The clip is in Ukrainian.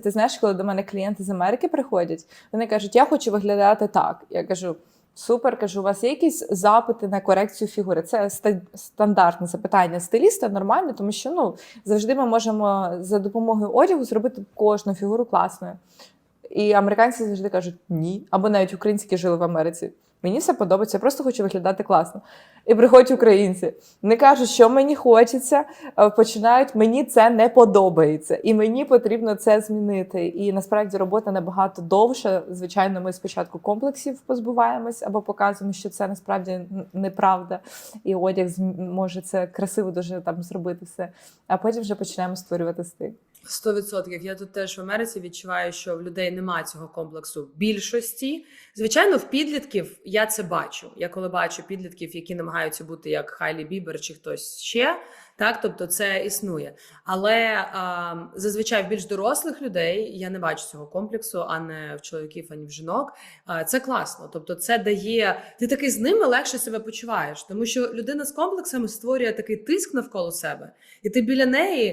ти знаєш, коли до мене клієнти з Америки приходять, вони кажуть, я хочу виглядати так. Я кажу. Супер, кажу, у вас є якісь запити на корекцію фігури? Це стандартне запитання стиліста, нормально, тому що ну завжди ми можемо за допомогою одягу зробити кожну фігуру класною. І американці завжди кажуть ні, або навіть українці, жили в Америці. Мені все подобається, я просто хочу виглядати класно. І приходять українці, не кажуть, що мені хочеться, починають мені це не подобається, і мені потрібно це змінити. І насправді робота набагато довша. Звичайно, ми спочатку комплексів позбуваємось або показуємо, що це насправді неправда, і одяг може це красиво дуже там зробити все. А потім вже починаємо створювати стиль. Сто відсотків. Я тут теж в Америці відчуваю, що в людей немає цього комплексу в більшості. Звичайно, в підлітків я це бачу. Я коли бачу підлітків, які намагаються бути як Хайлі Бібер чи хтось ще. Так, тобто це існує. Але а, зазвичай в більш дорослих людей я не бачу цього комплексу, а не в чоловіків, ані в жінок. А, це класно. Тобто, це дає ти такий з ними легше себе почуваєш, тому що людина з комплексами створює такий тиск навколо себе, і ти біля неї